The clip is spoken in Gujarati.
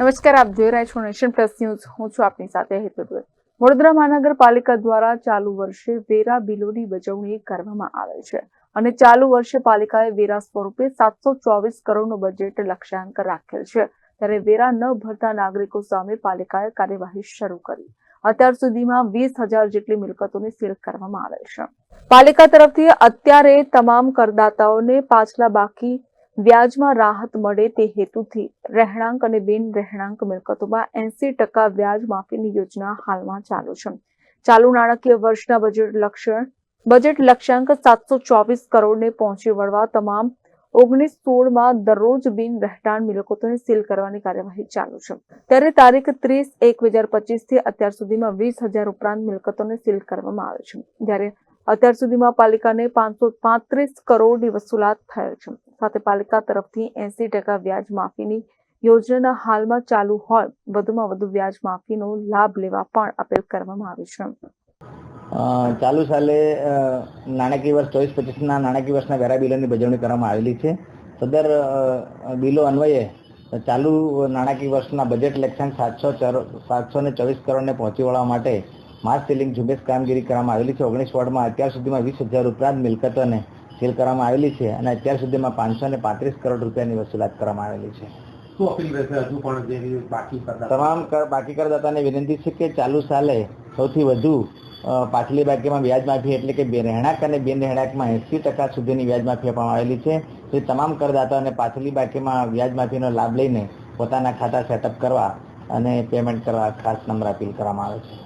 નમસ્કાર, આપ જોઈ રહ્યા છો નેશન પ્લસ ન્યૂઝ. હું છું આપની સાથે હેતુ દવે વડોદરા મહાનગરપાલિકા દ્વારા ચાલુ વર્ષે વેરા બિલોની વજવણી કરવામાં આવે છે અને ચાલુ વર્ષે પાલિકાએ વેરા સ્વરૂપે સાતસો ચોવીસ કરોડનું બજેટ લક્ષ્યાંક રાખેલ છે. ત્યારે વેરા ન ભરતા નાગરિકો સામે પાલિકાએ કાર્યવાહી શરૂ કરી. અત્યાર સુધીમાં વીસ હજાર જેટલી મિલકતોને સીલ કરવામાં આવેલ છે. પાલિકા તરફથી અત્યારે તમામ કરદાતાઓને પાછલા બાકી વ્યાજમાં રાહત મળે તે હેતુથી રહેણાંક અને બિન રહેણાંક મિલકતોમાં એસી ટકા વ્યાજ માફીની યોજના હાલમાં ચાલુ છે. ચાલુ નાણાકીય વર્ષના બજેટ લક્ષણ, બજેટ લક્ષ્યાંક સાતસો ચોવીસ કરોડને પહોંચી વળવા તમામ ઓગણીસ સોળમાં દરરોજ બિન રહેઠાણ મિલકતોને સીલ કરવાની કાર્યવાહી ચાલુ છે. ત્યારે તારીખ ત્રીસ એક બે હજાર પચીસથી અત્યાર સુધીમાં વીસ હજાર ઉપરાંત મિલકતોને સીલ કરવામાં આવે છે. જ્યારે અત્યાર સુધીમાં પાલિકાને પાંચસો કરોડની વસૂલાત થયેલ છે. સાથે પાલિકા તરફથી એસી વ્યાજ માફીની યોજના હાલમાં ચાલુ હોય, વધુમાં વધુ વ્યાજ માફીનો લાભ લેવા પણ અપીલ કરવામાં આવી છે. ચાલુ સાલે નાણાકીય વર્ષ ચોવીસ પચીસના નાણાકીય વર્ષના વેરા બિલોની ભજવણી કરવામાં આવેલી છે. સદર બિલો અન્વયે ચાલુ નાણાકીય વર્ષના બજેટ લક્ષ્યાંક સાતસો સાતસો ને ચોવીસ કરોડને પહોંચી વળવા માટે માસ સીલિંગ ઝુંબેશ કામગીરી કરવામાં આવેલી છે. ઓગણીસ વોર્ડમાં અત્યાર સુધીમાં વીસ હજાર ઉપરાંત મિલકતોને સીલ કરવામાં આવેલી છે અને અત્યાર સુધીમાં પાંચસો ને પાંત્રીસ કરોડ રૂપિયાની વસૂલાત કરવામાં આવેલી છે. શું અપીલ રહેશે હજુ પણ બાકી તમામ બાકી કરદાતાને વિનંતી છે કે ચાલુ સાલે સૌથી વધુ પાછલી બાકીમાં વ્યાજ માફી એટલે કે બે રહેણાંક અને બિન રહેણાંકમાં એંસી ટકા સુધીની વ્યાજ માફી આપવામાં આવેલી છે. તે તમામ કરદાતાઓને પાછલી બાકીમાં વ્યાજ માફીનો લાભ લઈને પોતાના ખાતા સેટઅપ કરવા અને પેમેન્ટ કરવા ખાસ નંબર અપીલ કરવામાં આવે છે.